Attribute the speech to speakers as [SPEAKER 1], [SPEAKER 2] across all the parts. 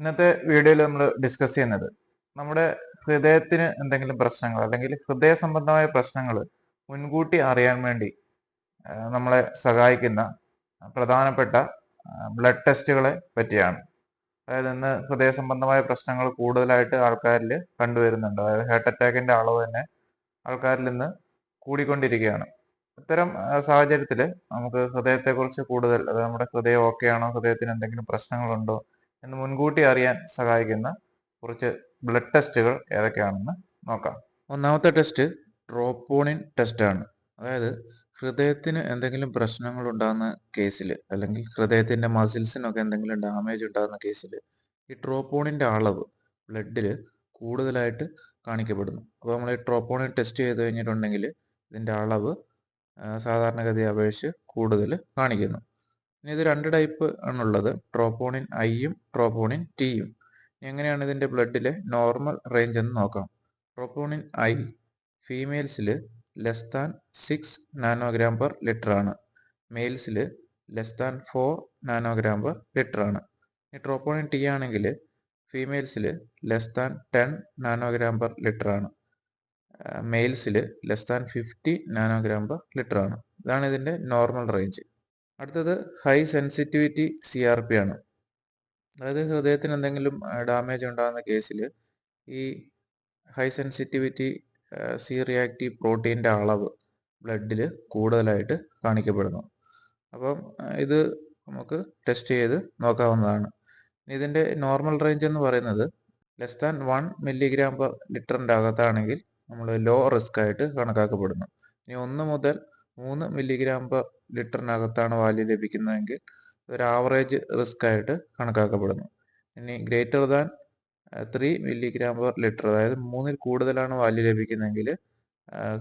[SPEAKER 1] ഇന്നത്തെ വീഡിയോയിൽ നമ്മൾ ഡിസ്കസ് ചെയ്യുന്നത് നമ്മുടെ ഹൃദയത്തിന് എന്തെങ്കിലും പ്രശ്നങ്ങൾ അല്ലെങ്കിൽ ഹൃദയ സംബന്ധമായ പ്രശ്നങ്ങൾ മുൻകൂട്ടി അറിയാൻ വേണ്ടി നമ്മളെ സഹായിക്കുന്ന പ്രധാനപ്പെട്ട ബ്ലഡ് ടെസ്റ്റുകളെ പറ്റിയാണ്. അതായത് ഇന്ന് ഹൃദയ സംബന്ധമായ പ്രശ്നങ്ങൾ കൂടുതലായിട്ട് ആൾക്കാരിൽ കണ്ടുവരുന്നുണ്ട്. അതായത് ഹാർട്ട് അറ്റാക്കിന്റെ അളവ് തന്നെ ആൾക്കാരിൽ ഇന്ന് കൂടിക്കൊണ്ടിരിക്കുകയാണ്. ഇത്തരം സാഹചര്യത്തിൽ നമുക്ക് ഹൃദയത്തെക്കുറിച്ച് കൂടുതൽ അതായത് നമ്മുടെ ഹൃദയം ഓക്കെ ആണോ? ഹൃദയത്തിന് എന്തെങ്കിലും പ്രശ്നങ്ങളുണ്ടോ? എന്ന് മുൻകൂട്ടി അറിയാൻ സഹായിക്കുന്ന കുറച്ച് ബ്ലഡ് ടെസ്റ്റുകൾ ഏതൊക്കെയാണെന്ന് നോക്കാം. ഒന്നാമത്തെ ടെസ്റ്റ് ട്രോപ്പോണിൻ ആണ്. അതായത് ഹൃദയത്തിന് എന്തെങ്കിലും പ്രശ്നങ്ങൾ ഉണ്ടാകുന്ന കേസിൽ അല്ലെങ്കിൽ ഹൃദയത്തിന്റെ മസിൽസിനൊക്കെ എന്തെങ്കിലും ഡാമേജ് ഉണ്ടാകുന്ന കേസിൽ ഈ ട്രോപ്പോണിന്റെ അളവ് ബ്ലഡിൽ കൂടുതലായിട്ട് കാണിക്കപ്പെടുന്നു. അപ്പോൾ നമ്മൾ ഈ ട്രോപ്പോണിൻ ടെസ്റ്റ് ചെയ്ത് കഴിഞ്ഞിട്ടുണ്ടെങ്കിൽ ഇതിന്റെ അളവ് സാധാരണഗതി അപേക്ഷിച്ച് കൂടുതൽ കാണിക്കുന്നു. ഇനി ഇത് രണ്ട് ടൈപ്പ് ആണുള്ളത്. ട്രോപ്പോണിൻ ഐയും ട്രോപ്പോണിൻ ടിയും എങ്ങനെയാണ് ഇതിന്റെ ബ്ലഡിലെ നോർമൽ റേഞ്ച് എന്ന് നോക്കാം. Troponin I ഫീമെയിൽസിൽ less than six nanogram per litre ആണ്. മെയിൽസിൽ less than four nanogram per litre ആണ്. ഈ ട്രോപ്പോണിൻ ടി ആണെങ്കിൽ ഫീമെയിൽസിൽ less than ten nanogram per litre ആണ്. മെയിൽസിൽ less than fifty nanogram per litre ആണ്. ഇതാണ് ഇതിന്റെ നോർമൽ റേഞ്ച് അടുത്തത് high sensitivity C R P ആണ്. അതായത് ഹൃദയത്തിന് എന്തെങ്കിലും ഡാമേജ് ഉണ്ടാകുന്ന കേസിൽ ഈ ഹൈ സെൻസിറ്റിവിറ്റി സി റിയാക്റ്റീവ് പ്രോട്ടീന്റെ അളവ് ബ്ലഡിൽ കൂടുതലായിട്ട് കാണിക്കപ്പെടുന്നു. അപ്പം ഇത് നമുക്ക് ടെസ്റ്റ് ചെയ്ത് നോക്കാവുന്നതാണ്. ഇതിന്റെ നോർമൽ റേഞ്ച് എന്ന് പറയുന്നത് less than one milligram per ലിറ്ററിന്റെ അകത്താണെങ്കിൽ നമ്മൾ ലോ റിസ്ക് ആയിട്ട് കണക്കാക്കപ്പെടുന്നു. ഇനി ഒന്ന് മുതൽ മൂന്ന് മില്ലിഗ്രാം പെർ ലിറ്ററിനകത്താണ് വാല്യൂ ലഭിക്കുന്നതെങ്കിൽ ഒരു ആവറേജ് റിസ്ക് ആയിട്ട് കണക്കാക്കപ്പെടുന്നു. ഇനി greater than three milligram per litre അതായത് മൂന്നിൽ കൂടുതലാണ് വാല്യൂ ലഭിക്കുന്നതെങ്കിൽ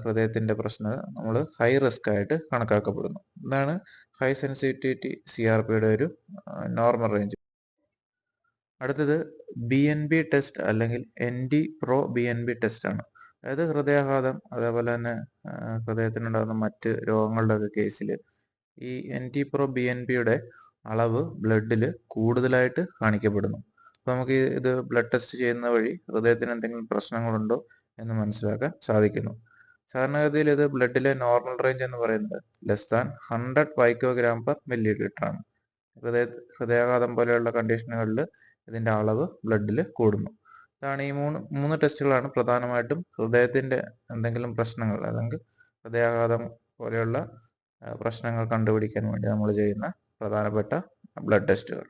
[SPEAKER 1] ഹൃദയത്തിന്റെ പ്രശ്നം നമ്മൾ ഹൈ റിസ്ക് ആയിട്ട് കണക്കാക്കപ്പെടുന്നു. ഇതാണ് ഹൈ സെൻസിറ്റിവിറ്റി സി ആർ പിയുടെ ഒരു നോർമൽ റേഞ്ച് അടുത്തത് ബി എൻ ബി ടെസ്റ്റ് അല്ലെങ്കിൽ N D pro B N B test ആണ്. അതായത് ഹൃദയാഘാതം അതേപോലെ തന്നെ ഹൃദയത്തിനുണ്ടാകുന്ന മറ്റ് രോഗങ്ങളുടെ ഒക്കെ കേസിൽ ഈ N T pro B N പിയുടെ അളവ് ബ്ലഡിൽ കൂടുതലായിട്ട് കാണിക്കപ്പെടുന്നു. അപ്പോൾ നമുക്ക് ഇത് ബ്ലഡ് ടെസ്റ്റ് ചെയ്യുന്ന വഴി ഹൃദയത്തിന് എന്തെങ്കിലും പ്രശ്നങ്ങളുണ്ടോ എന്ന് മനസ്സിലാക്കാൻ സാധിക്കുന്നു. സാധാരണഗതിയിൽ ഇത് ബ്ലഡിലെ നോർമൽ റേഞ്ച് എന്ന് പറയുന്നത് less than hundred picogram per millilitre ആണ്. ഹൃദയ ഹൃദയാഘാതം പോലെയുള്ള കണ്ടീഷനുകളിൽ ഇതിന്റെ അളവ് ബ്ലഡിൽ കൂടുന്നു. ഇതാണ് ഈ മൂന്ന് മൂന്ന് ടെസ്റ്റുകളാണ് പ്രധാനമായിട്ടും ഹൃദയത്തിന്റെ എന്തെങ്കിലും പ്രശ്നങ്ങൾ അല്ലെങ്കിൽ ഹൃദയാഘാതം പോലെയുള്ള പ്രശ്നങ്ങൾ കണ്ടുപിടിക്കാൻ വേണ്ടി നമ്മൾ ചെയ്യുന്ന പ്രധാനപ്പെട്ട ബ്ലഡ് ടെസ്റ്റുകൾ